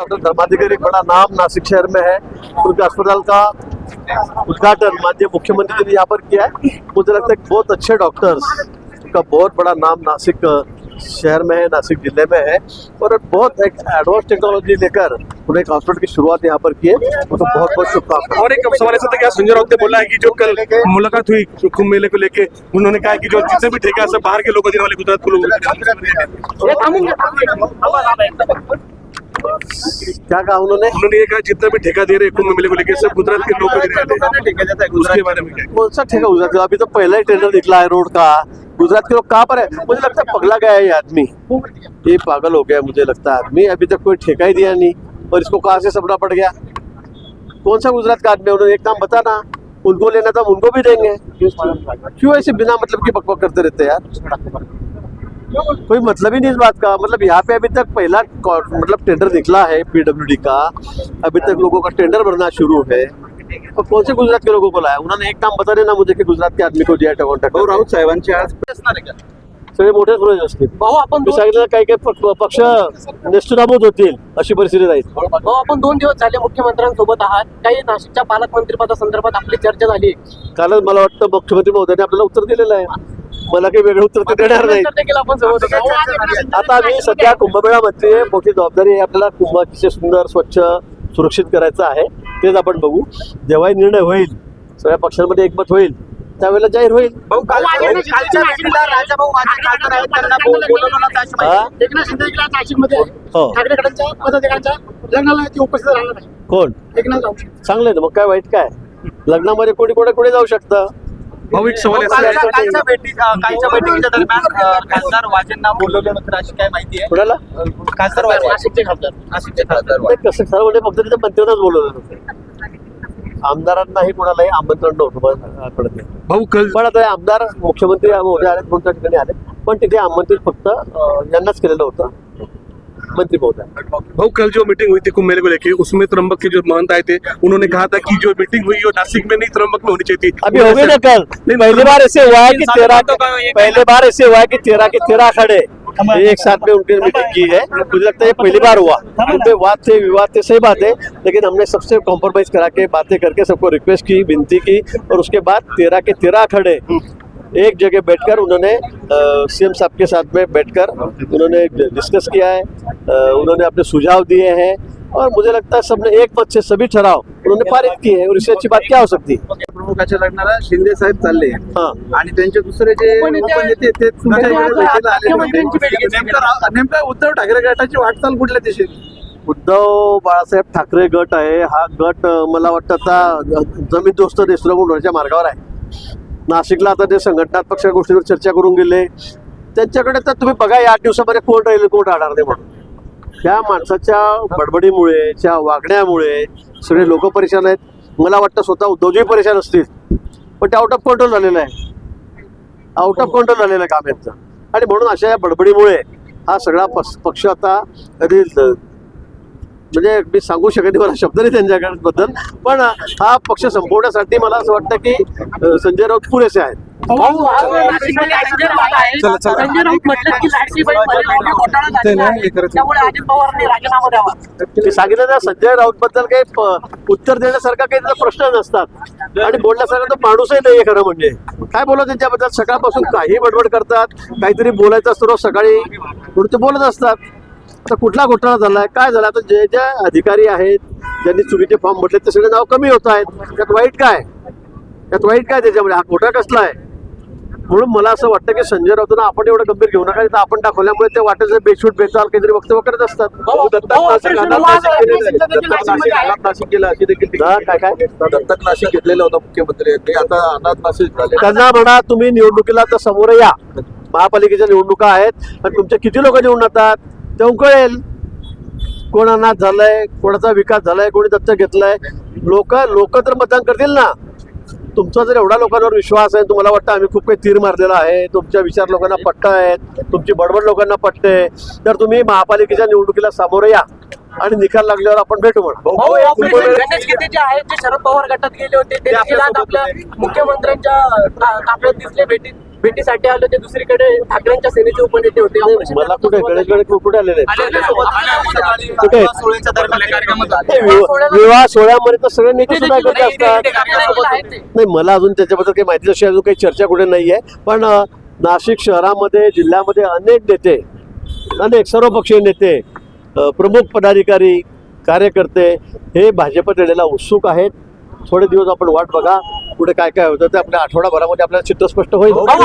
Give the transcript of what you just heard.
Doctor Dharmadhikari एक बड़ा नाम नासिक शहर में है। उनके अस्पताल का उद्घाटन माननीय मुख्यमंत्री ने यहाँ पर किया है। मुझे लगता है बहुत अच्छे डॉक्टर्स का बहुत बड़ा नाम नासिक शहर में है नासिक ज़िले में है। और बहुत एक एडवांस टेक्नोलॉजी लेकर उन्होंने एक हॉस्पिटल की शुरुआत यहाँ पर की है। उनको बहुत बहुत शुभकामनाएँ। और एक सवाल ऐसा था कि संजय राउत ने बोला है कि जो कल मुलाकात हुई कुंभ मेले को लेके उन्होंने कहा कि जो जितने भी ठेका सब बाहर के लोग देने वाले गुजरात को लोग क्या कहा उन्होंने? उन्होंने ये कहा जितना भी ठेका दे रहे कुंभ मेले को लेके सब गुजरात के लोग उसके बारे में कौन सा ठेका? गुजरात अभी तो पहला ही टेंडर निकला है रोड का। गुजरात के लोग कहाँ पर है? मुझे लगता है पगला गया है ये आदमी। ये पागल हो गया मुझे लगता है आदमी। अभी तक कोई ठेका ही दिया नहीं। और इसको कहाँ से सपना पड़ गया? कौन सा गुजरात का आदमी उन्होंने एक नाम बताना। उनको लेना था उनको भी देंगे। क्यों ऐसे बिना मतलब की बकबक करते रहते हैं यार? कोई मतलब ही नहीं इस बात का। मतलब यहाँ पे अभी तक पहला कौ- मतलब टेंडर निकला है पीडब्ल्यूडी का। अभी तक लोगों का टेंडर भरना शुरू है। और कौन से गुजरात के लोगों को लाया? उन्होंने एक नाम बता देना मुझे की गुजरात के आदमी को दिया भाऊ राऊत साहेबांचे आज सगळे मोठेच रोज असतील भाऊ आपण मी सांगितलं काही काही पक्ष नेस्तनाबूत होतील अशी परिस्थिती राहील भाऊ आपण दोन दिवस झाले मुख्यमंत्र्यांसोबत आहात. काही नाशिकच्या पालकमंत्री पदासंदर्भात आपली चर्चा झाली. कालच मला वाटतं मुख्यमंत्री महोदयाने आपल्याला उत्तर दिलेलं आहे. मला काही वेगळं उत्तर ते देणार नाही. आता आम्ही सध्या कुंभमेळा मध्ये मोठी जबाबदारी आहे आपल्याला कुंभ अतिशय सुंदर स्वच्छ सुरक्षित करायचं आहे. तेच आपण बघू. जेव्हाही निर्णय होईल सगळ्या पक्षांमध्ये एकमत होईल त्यावेळेला जाहीर होईल. भाऊ हा? हो कोण? चांगलं आहे ना मग काय वाईट काय? लग्नामध्ये कोणी कोणी कोणी जाऊ शकतं? भाऊ एक सवाल कालच्या बैठकी कालच्या बैठकीच्या दरम्यान खासदार वाजेंना बोलवलं नव्हतं अशी काय माहिती आहे? कोणाला? खासदार वाजे नाशिकचे खासदार नाशिकचे खासदार ते कसं खरं म्हणजे फक्त तिथे मंत्र्यांनाच बोलवलं होतं. आमदारांनाही कोणालाही आमंत्रण नव्हतं कळत नाही. भाऊ पण आता हे आमदार मुख्यमंत्री महोदय आले म्हणून त्या ठिकाणी आले पण तिथे आमंत्रित फक्त यांनाच केलेलं होतं. मंत्री महोदय। भाऊ कल जो मीटिंग हुई थी कुंभ मेले को लेके उसमें त्रम्बक के जो महंत आए थे उन्होंने कहा था कि जो मीटिंग हुई वो नासिक में नहीं त्रम्बक में होनी चाहिए थी। अभी हो गई ना कल? पहली बार ऐसे हुआ है कि तेरह पहले बार ऐसे हुआ है कि तेरह के तेरह खड़े। एक साथ में उनकी मीटिंग की है। मुझे लगता है पहली बार हुआ। उनपे वाद थे विवाद थे सही बात है लेकिन हमने सबसे कॉम्प्रोमाइज करा के बातें करके सबको रिक्वेस्ट की विनती की और उसके बाद तेरह के तेरह खड़े। एक जगह बैठकर उन्होंने सीएम साहब के साथ में बैठकर उन्होंने डिस्कस किया है। उन्होंने अपने सुझाव दिए हैं और मुझे लगता है सबने एक मत से सभी ठराव उन्होंने पारित किए हैं और इससे अच्छी बात क्या हो सकती है? प्रमुखाच्या लग्नाला शिंदे साहेब चालले हाँ. आणि त्यांचे दुसरे जे उपनेते ते तुमच्या इकडे भेटायला आले होते. नेमकं रा- नेमकं उद्धव ठाकरे गटाची वाटचाल कुठल्या दिशेने? उद्धव बाळासाहेब ठाकरे गट आहे. हा गट मला वाटतं आता जमीन दोस्त देशमुख होण्याच्या मार्गावर आहे. नाशिकला आता ते संघटनात्मक सगळ्या चर्चा करून गेले त्यांच्याकडे तर तुम्ही बघा या आठ दिवसामध्ये कोण राहील कोण राहणार नाही म्हणून. त्या माणसाच्या बडबडीमुळे त्या वागण्यामुळे सगळे लोक परेशान आहेत. मला वाटतं स्वतः उद्धवजी परेशान असतील पण ते आउट ऑफ कंट्रोल झालेलं आहे. आउट ऑफ कंट्रोल झालेलं आहे काम यांचं. आणि म्हणून अशा या बडबडीमुळे हा सगळा पक्ष पक्ष आता कधी म्हणजे मी सांगू शकत नाही मला शब्द नाही त्यांच्याकडे बद्दल पण हा पक्ष संपवण्यासाठी मला असं वाटतं की संजय राऊत पुरेसे आहेत सांगितलं ना संजय राऊत बद्दल काही उत्तर देण्यासारखा काही त्याचा प्रश्न नसतात आणि बोलण्यासारखा तो माणूसही नाहीये खरं म्हणजे काय बोलत त्यांच्याबद्दल सकाळपासून काही बडबड करतात काहीतरी बोलायचं असतं रोज सकाळी म्हणून ते बोलत असतात तर कुठला घोटाळा झालाय? काय झाला तर जे जे अधिकारी आहेत ज्यांनी चुकीचे फॉर्म भरले ते सगळे नाव कमी होत आहेत. त्यात वाईट काय? त्यात वाईट काय त्याच्यामध्ये? हा घोटाळा कसला आहे? म्हणून मला असं वाटतं की संजय राऊतांना आपण एवढं गंभीर घेऊ नका. इथं आपण दाखवल्यामुळे ते वाटेल बेछूट बेचाल काहीतरी वक्तव्य करत असतात. दत्तक नाशिक घेतलेलं होतं मुख्यमंत्री. ते आता अनाथ नाशिक झाले त्यांना म्हणा तुम्ही निवडणुकीला तर समोर या. महापालिकेच्या निवडणुका आहेत. आणि तुमचे किती लोक निवडून येतात? तेव्हा कळेल कोण अनाथ झालंय कोणाचा विकास झालाय कोणी दत्तक घेतलाय. लोक लोक तर मतदान करतील ना. तुमचा जर एवढा लोकांवर विश्वास आहे तुम्हाला वाटतं आम्ही खूप काही तीर मारलेला आहे तुमच्या विचार लोकांना पट्ट आहेत तुमची बडबड लोकांना पटते तर तुम्ही महापालिकेच्या निवडणुकीला सामोरं या आणि निकाल लागल्यावर आपण भेटू म्हणा भाऊ ऑपरेशन गणेश गीते जे आहेत जे शरद पवार गटात गेले होते ते देखील आज आपल्या मुख्यमंत्र्यांच्या ताफ्यात दिसले भेटीत. भेटीसाठी आले होते दुसरीकडे ठाकरेंच्या सेनेचे उपनेते होते. नाही, मला कुठे? गणेश गणेश कुठे आलेले? कुठे? विवाह सोहळ्यामध्ये तर सगळे नेते सुद्धा एकत्र असतात. नाही मला अजून त्याच्याबद्दल काही माहिती अशी अजून काही चर्चा कुठे नाही आहे. पण नाशिक शहरामध्ये जिल्ह्यामध्ये अनेक नेते अनेक सर्वपक्षीय नेते प्रमुख पदाधिकारी कार्यकर्ते हे भाजपत येण्याला उत्सुक आहेत. थोडे दिवस आपण वाट बघा पुढे काय काय होतं ते आपल्या आठवडाभरामध्ये आपल्याला चित्र स्पष्ट होईल.